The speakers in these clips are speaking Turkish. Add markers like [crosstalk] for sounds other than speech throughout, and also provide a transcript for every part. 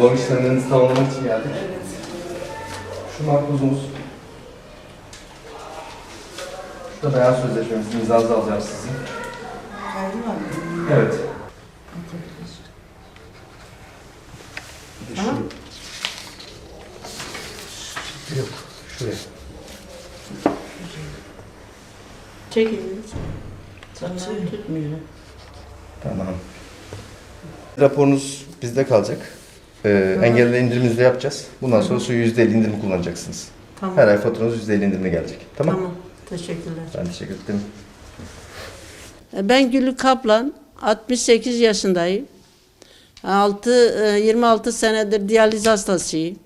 Abone işlemlerinizi tamamlamak için geldik. Şu makbuzumuz. Şu da beyan sözleşmemiz. İmzanızı alacağım sizin. Kaydı var mı? Evet. Tamam. Yok. Şuraya. Çekilin. Tamam tutmuyor. Tamam. Raporunuz bizde kalacak. Ee, engelli indirimimizi de yapacağız. Bundan sonra suyu %50 indirim kullanacaksınız. Tamam. Her ay faturanız %50 indirime gelecek. Tamam. Tamam. Teşekkürler. Ben teşekkür ederim. Ben Gülü Kaplan, 68 yaşındayım. 6, 26 senedir diyaliz hastasıyım.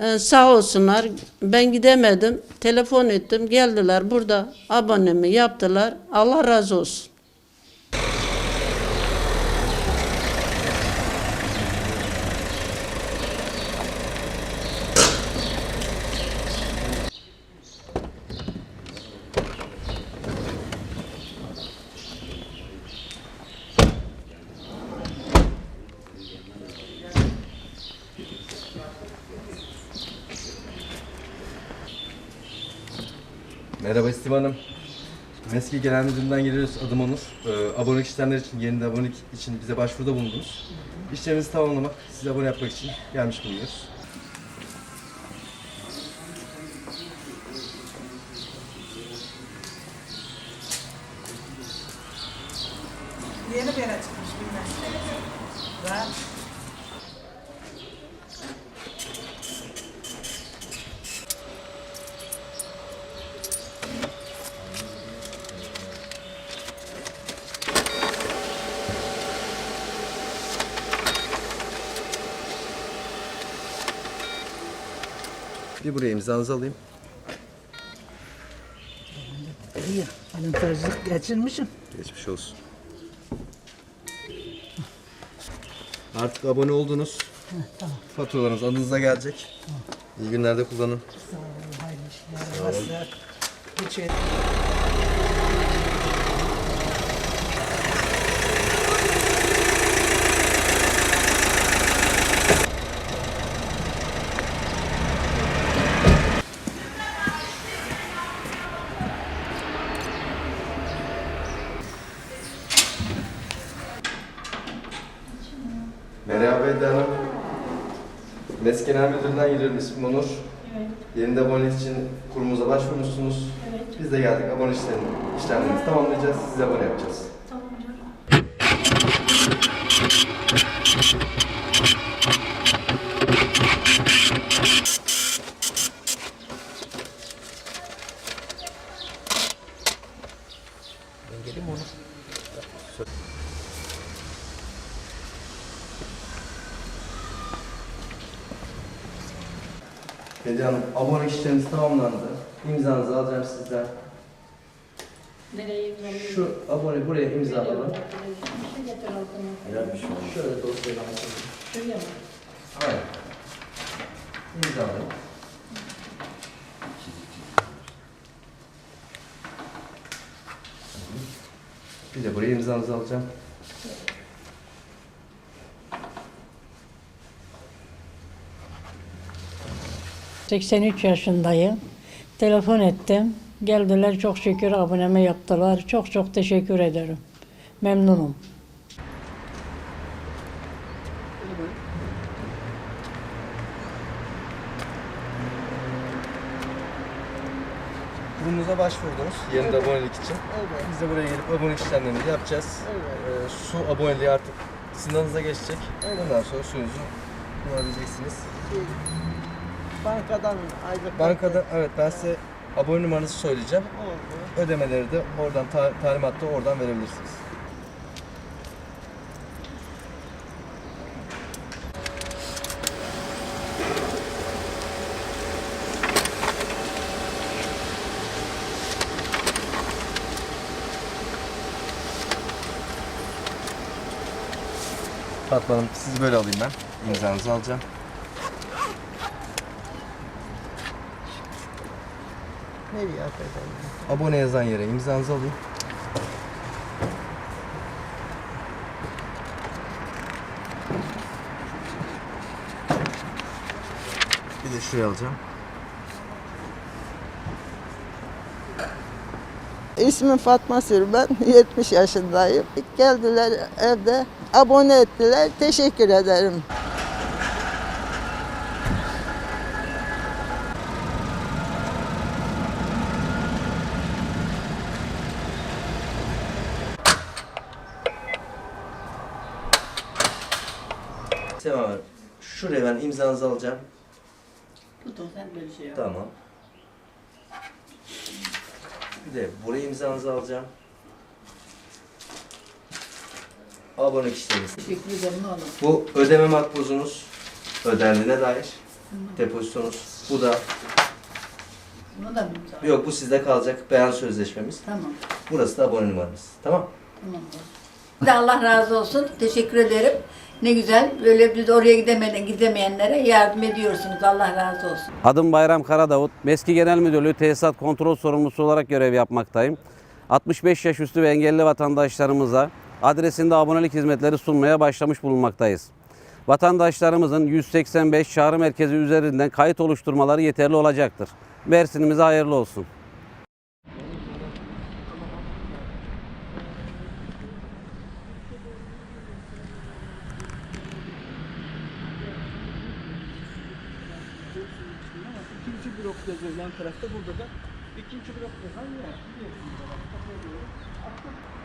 Ee, Sağ olsunlar ben gidemedim. Telefon ettim geldiler burada abonemi yaptılar. Allah razı olsun. Merhaba İstim Hanım. Meski Genel Müdürlüğü'nden geliyoruz. Adım Onur. Ee, abonelik işlemler için, yeni abonelik için bize başvuruda bulundunuz. İşlemimizi tamamlamak, size abone yapmak için gelmiş bulunuyoruz. Bir buraya imzanızı alayım. İyi. Tercih geçirmişim. Geçmiş olsun. Artık abone oldunuz. tamam. Faturalarınız adınıza gelecek. İyi günlerde kullanın. Sağ olun. Hayırlı işler. Sağ olun. Şey- Merhaba Eda Hanım. MES Genel Müdürlüğü'nden geliyorum. İsmim Onur. Evet, Yeni de abonelik için kurumumuza başvurmuşsunuz. evet. Biz de geldik. Abone işlerini, işlemlerimizi tamamlayacağız. Size abone yapacağız. Tamam hocam. Eda Hanım, abonelik işlemimiz tamamlandı. İmzanızı alacağım sizden. Nereye imzalayayım? Şu abone buraya imza alalım. Getir altına. Şöyle dosyayı açalım. Şuraya mı? Aynen. İmzalayın. Bir de buraya imzanızı alacağım. 83 yaşındayım. Telefon ettim. Geldiler çok şükür aboneme yaptılar. Çok çok teşekkür ederim. Memnunum. Kurumuza başvurdunuz yeni de abonelik için. Biz de buraya gelip abonelik işlemlerimizi yapacağız. Ee, su aboneliği artık sizin adınıza geçecek. Ondan sonra suyunuzu kullanabileceksiniz. Bankadan aylık Bankada evet ben size abone numaranızı söyleyeceğim. oldu. Ödemeleri de oradan ta- talimatla oradan verebilirsiniz. Fatma Hanım sizi böyle alayım ben. İmzanızı alacağım. Nereye atacağım? Abone yazan yere imzanızı alayım. şuraya alacağım. İsmim Fatma Sürben, 70 [laughs] yaşındayım. Geldiler evde, abone ettiler. Teşekkür ederim. Sema Hanım, şuraya ben imzanızı alacağım. Tutun sen böyle şey yap. Tamam. Bir de buraya imzanızı alacağım. Abone kişileriniz. Teşekkür ederim oğlum. Bu ödeme makbuzunuz ödendiğine dair depozitonuz. Bu da Bunu da mı yok bu sizde kalacak beyan sözleşmemiz. Tamam. Burası da abone numaranız. Tamam? Tamam. De Allah razı olsun. Teşekkür ederim. Ne güzel. Böyle biz oraya gidemeden gidemeyenlere yardım ediyorsunuz. Allah razı olsun. Adım Bayram Karadavut. Meski Genel Müdürlüğü Tesisat Kontrol Sorumlusu olarak görev yapmaktayım. 65 yaş üstü ve engelli vatandaşlarımıza adresinde abonelik hizmetleri sunmaya başlamış bulunmaktayız. Vatandaşlarımızın 185 çağrı merkezi üzerinden kayıt oluşturmaları yeterli olacaktır. Mersin'imize hayırlı olsun. İkinci blok yazıyor yan tarafta burada da. ikinci blok yazan yer. Biliyorsunuz.